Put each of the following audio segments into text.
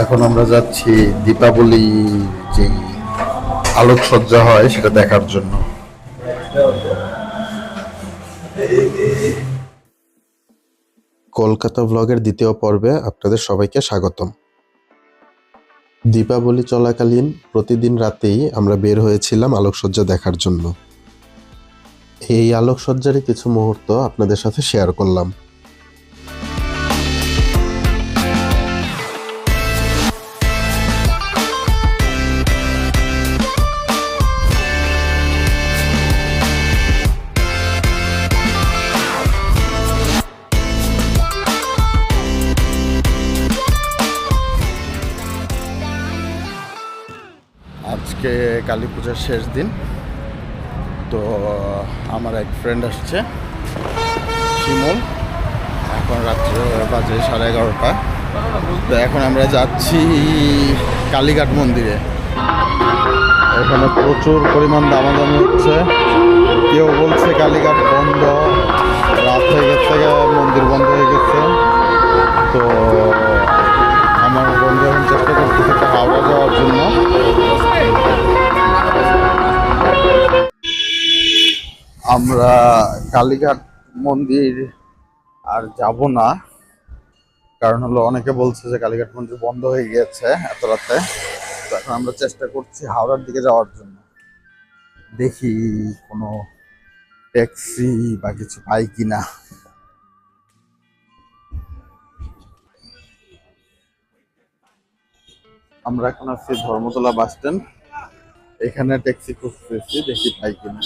এখন আমরা যাচ্ছি দীপাবলি যে আলোকসজ্জা হয় সেটা দেখার জন্য। কলকাতা ব্লগের দ্বিতীয় পর্বে আপনাদের সবাইকে স্বাগতম। দীপাবলি চলাকালীন প্রতিদিন রাতেই আমরা বের হয়েছিলাম আলোকসজ্জা দেখার জন্য। এই আলোকসজ্জারই কিছু মুহূর্ত আপনাদের সাথে শেয়ার করলাম। কালী পূজার শেষ দিন। তো, আমার এক ফ্রেন্ড আসছে, শিমুল। এখন রাত্রে বাজে সাড়ে এগারোটা। তো এখন আমরা যাচ্ছি কালীঘাট মন্দিরে। এখানে প্রচুর পরিমাণ দামাদামি হচ্ছে। কেউ বলছে কালীঘাট বন্ধ, রাত হয়ে গেছে, মন্দির বন্ধ হয়ে গেছে। তো আমরা কালীঘাট মন্দির আর যাব না। কারণ হলো অনেকে বলছে যে কালীঘাট মন্দির বন্ধ হয়ে গিয়েছে এত রাতে। তো এখন আমরা চেষ্টা করছি হাওড়ার দিকে যাওয়ার জন্য। দেখি কোনো ট্যাক্সি বা কিছু পাই কিনা। আমরা এখন আছি ধর্মতলা বাস স্ট্যান্ড। এখানে ট্যাক্সি খুঁজতেছি, দেখি পাই কিনা।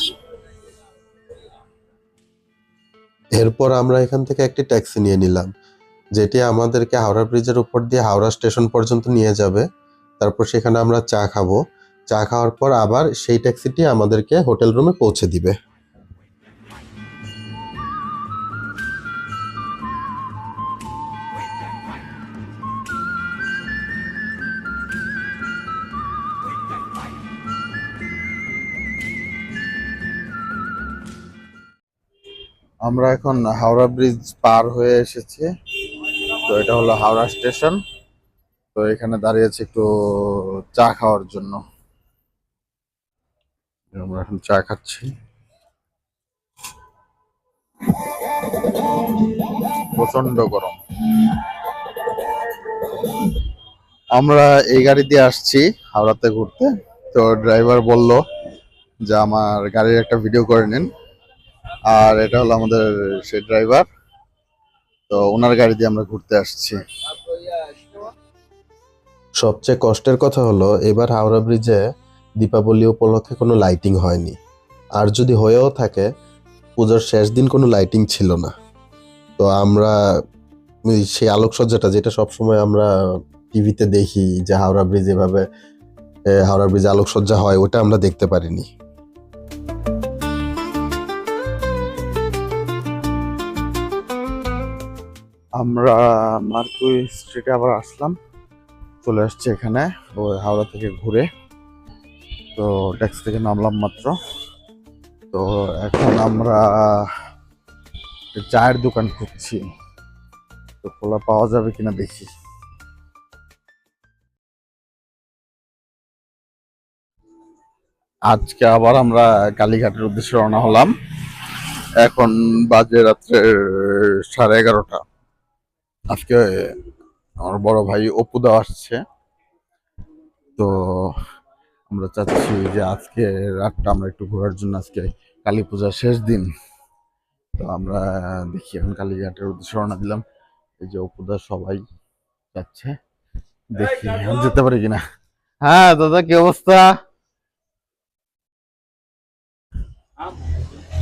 এরপর আমরা এখান থেকে একটি ট্যাক্সি নিয়ে নিলাম, যেটি আমাদেরকে হাওড়া ব্রিজের উপর দিয়ে হাওড়া স্টেশন পর্যন্ত নিয়ে যাবে। তারপর সেখানে আমরা চা খাব। চা খাওয়ার পর আবার সেই ট্যাক্সিটি আমাদেরকে হোটেল রুমে পৌঁছে দিবে। আমরা এখন হাওড়া ব্রিজ পার হয়ে এসেছি। তো এটা হলো হাওড়া স্টেশন। তো এখানে দাঁড়িয়েছি একটু চা খাওয়ার জন্য। আমরা এখন চা খাচ্ছি। প্রচণ্ড গরম। আমরা এই গাড়ি দিয়ে আসছি হাওড়াতে ঘুরতে। তো ড্রাইভার বলল যে, আমার গাড়ির একটা ভিডিও করে নিন। আর এটা হলো আমাদের সেই ড্রাইভার তো ওনার গাড়ি দিয়ে আমরা ঘুরতে আসছি। সবচেয়ে কষ্টের কথা হলো, এবার হাওড়া ব্রিজে দীপাবলি উপলক্ষে কোনো লাইটিং হয়নি। আর যদি হয়েও থাকে, পুজোর শেষ দিন কোনো লাইটিং ছিল না। তো আমরা সেই আলোকসজ্জাটা, যেটা সবসময় আমরা টিভিতে দেখি যে হাওড়া ব্রিজ এভাবে হাওড়া ব্রিজে আলোকসজ্জা হয়, ওটা আমরা দেখতে পারিনি। আমরা মার্কুই স্ট্রিটে আবার আসলাম। চলে আসছি এখানে ওই হাওড়া থেকে ঘুরে। তো ট্যাক্সি থেকে নামলাম মাত্র। তো এখন আমরা চায়ের দোকান খুঁজছি। তো খোলা পাওয়া যাবে কিনা দেখি। আজকে আবার আমরা কালীঘাটের উদ্দেশ্যে রওনা হলাম। এখন বাজে রাত্রে সাড়ে এগারোটা। আজকে আমার বড় ভাই অপুদা আসছে। তো আমরা চাচ্ছি যে আজকে রাতটা আমরা একটু ঘোরার জন্য আজকে কালী পূজার শেষ দিন। তো আমরা দেখি এখন কালীঘাটের উদ্দেশ্যে রওনা দিলাম। এই যে অপুদা সবাই যাচ্ছে। দেখি এখন যেতে পারি কিনা? হ্যাঁ দাদা, কি অবস্থা?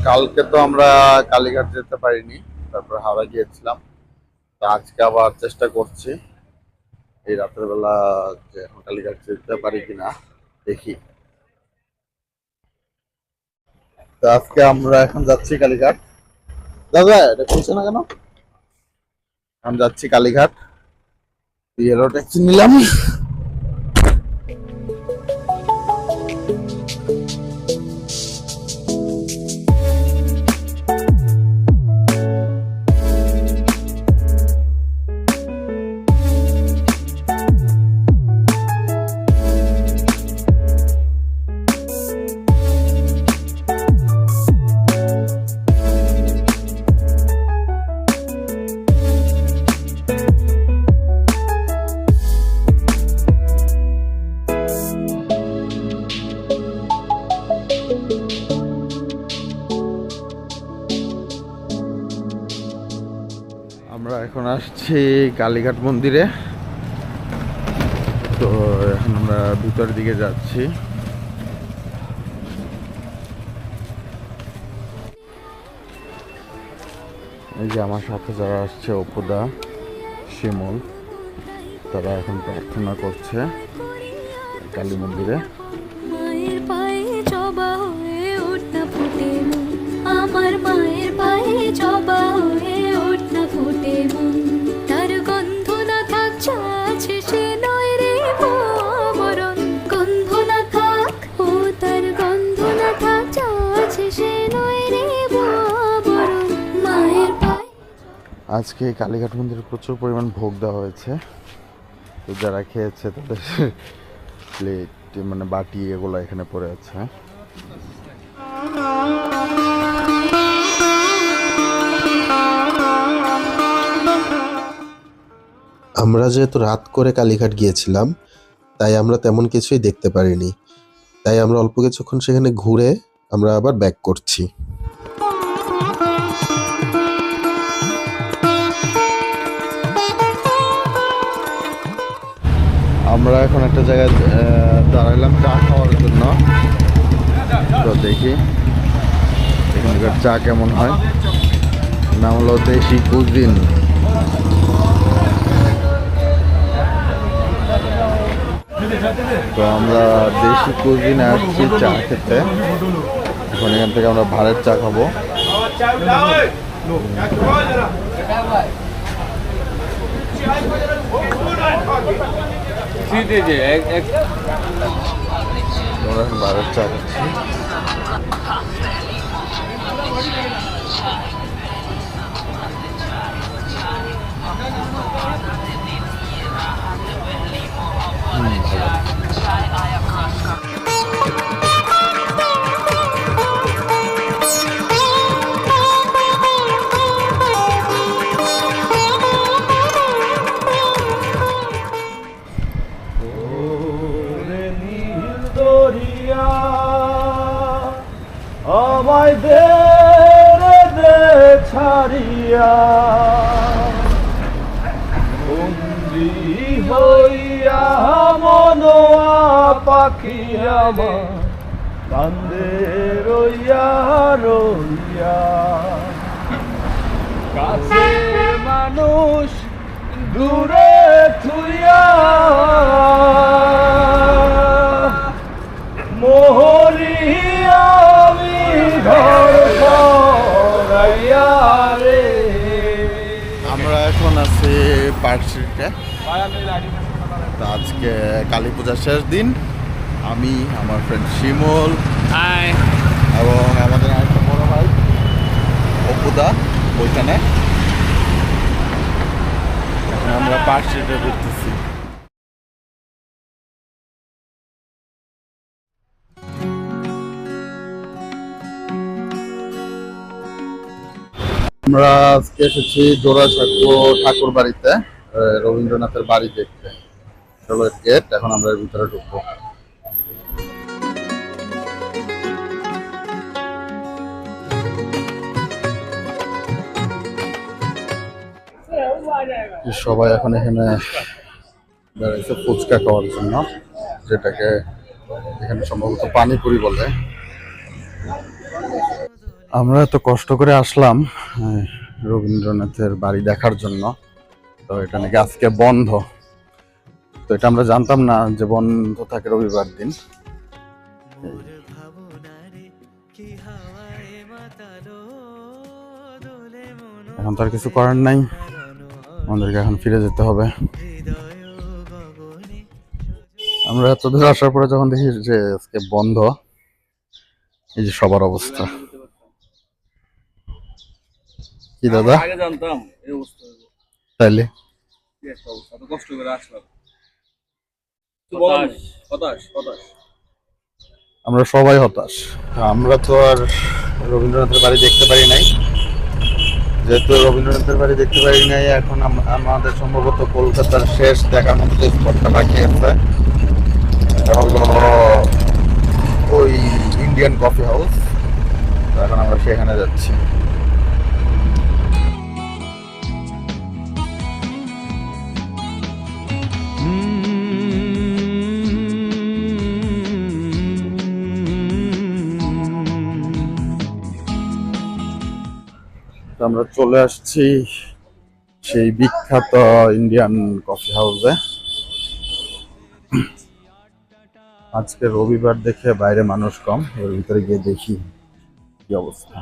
কালকে তো আমরা কালীঘাট যেতে পারিনি, তারপর হাওড়া গিয়েছিলাম। আজকে আবার চেষ্টা করছি। এই রাতের বেলা যে এখন কালীঘাট যেতে পারি কিনা দেখি। তো আজকে আমরা এখন যাচ্ছি কালীঘাট। দাদা, এটা খুলছে না কেন? আমি যাচ্ছি কালীঘাট। দিয়ে ট্যাক্সি নিলাম। যাচ্ছি কালীঘাট মন্দিরে। তো এখন আমরা ভিতরের দিকে যাচ্ছি। এই যে আমার সাথে যারা আসছে, অপুদা, শিমল, তারা এখন প্রার্থনা করছে কালী মন্দিরে। আজকে কালীঘাট মন্দিরে প্রচুর পরিমাণ ভোগ দেওয়া হয়েছে। তো যারা খেয়েছে তাদের প্লেট মানে বাটি এগুলো এখানে পড়ে আছে। আমরা যেহেতু রাত করে কালীঘাট গিয়েছিলাম, তাই আমরা তেমন কিছুই দেখতে পারিনি। তাই আমরা অল্প কিছুক্ষণ সেখানে ঘুরে আমরা আবার ব্যাক করছি। আমরা এখন একটা জায়গায় দাঁড়াইলাম চা খাওয়ার জন্য। তো দেখি, এখানকার চা কেমন হয়। নাম হলো দেশি কুজিন তো আমরা দেশি কুজিন আসছি চা খেতে। এখন এখান থেকে আমরা ভাড়ের চা খাব। জি জি জি এক এক আমরা ছাড়িয়া বন্দি হইয়া মনোয়া পাখি আমার কান্দে রইয়া রইয়া। কাছে মানুষ দূরে থুইয়া মোহরি স্ট্রিটে তো আজকে কালী পূজার শেষ দিন। আমি আমার ফ্রেন্ড শিমল। এবং আমাদের আরেকটা বড় ভাই অপুদা ওইখানে। আমরা পার্ক স্ট্রিটে ঘুরতেছি। আমরা আজকে এসেছি জোড়াসাঁকো ঠাকুর ঠাকুর বাড়িতে রবীন্দ্রনাথের বাড়ি দেখতে। চলো গেট এখন আমরা ভিতরে ঢুকবো। সবাই এখন এখানে বেড়াইছে ফুচকা খাওয়ার জন্য, যেটাকে এখানে সম্ভবত পানিপুরি বলে। আমরা এত কষ্ট করে আসলাম রবীন্দ্রনাথের বাড়ি দেখার জন্য। তো এটা নাকি আজকে বন্ধ। তো এটা আমরা জানতাম না যে বন্ধ থাকে রবিবার দিন। এখন তো আর কিছু করার নাই। আমাদেরকে এখন ফিরে যেতে হবে। আমরা এত দূর আসার পরে যখন দেখি যে আজকে বন্ধ, এই যে সবার অবস্থা। কি দাদা? জানতাম অবস্থা। কষ্ট করে আসলাম। হতাশ আমরা সবাই হতাশ। আমরা তো আর রবীন্দ্রনাথের বাড়ি দেখতে পারি নাই। যেহেতু রবীন্দ্রনাথের বাড়ি দেখতে পারি নাই এখন আমাদের সম্ভবত কলকাতার শেষ দেখার মতো যে স্পটটা বাকি আছে এটা হলো ওই ইন্ডিয়ান কফি হাউস এখন আমরা সেখানে যাচ্ছি। আমরা চলে আসছি সেই বিখ্যাত ইন্ডিয়ান কফি হাউসে আজকে রবিবার দেখে বাইরে মানুষ কম, এর ভিতরে গিয়ে দেখি কি অবস্থা।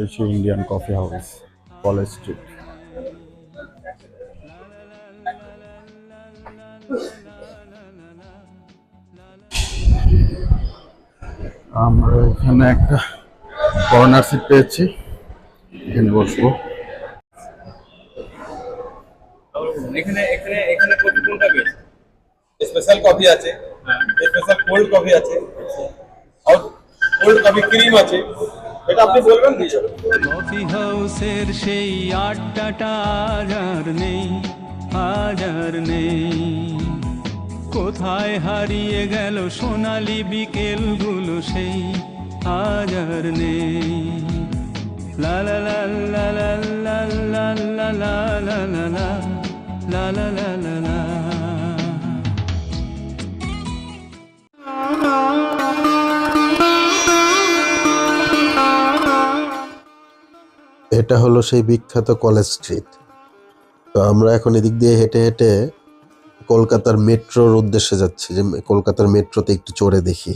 এই সেই Indian Coffee House College Street আমরা এখানে একটা কর্নার সিট পেয়েছি। এখানে বসবো। এখানে এখানে এখানে কফি কোনটা বেস্ট স্পেশাল কফি আছে। স্পেশাল কোল্ড কফি আছে। আর কোল্ড কফি ক্রিম আছে। এটা আপনি বলবেন কি কফি হাউসের সেই আড্ডাটা আর নেই আজ আর নেই। কোথায় হারিয়ে গেল সোনালি বিকেলগুলো সেই আজ নেই লা লা লা লা লা লা লা লা এটা হলো সেই বিখ্যাত কলেজ স্ট্রিট তো আমরা এখন এদিক দিয়ে হেঁটে হেঁটে কলকাতার মেট্রোর উদ্দেশ্যে যাচ্ছি যে কলকাতার মেট্রোতে একটু চড়ে দেখি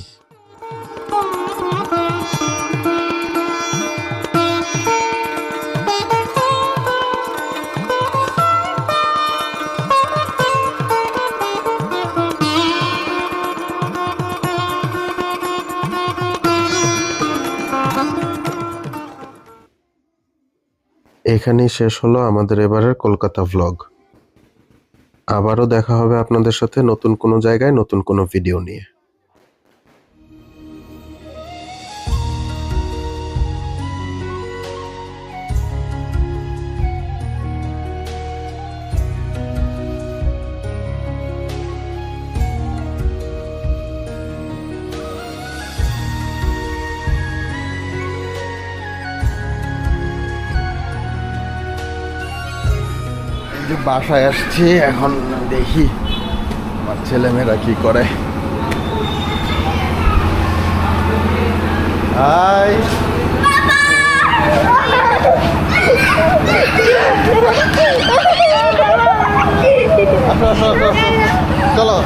এখানেই শেষ হলো আমাদের এবারের কলকাতা ভ্লগ আবারও দেখা হবে আপনাদের সাথে নতুন কোনো জায়গায়, নতুন কোনো ভিডিও নিয়ে। যে বাসায় আসছি এখন দেখি আমার ছেলেমেয়েরা কি করে। হাই। চলো।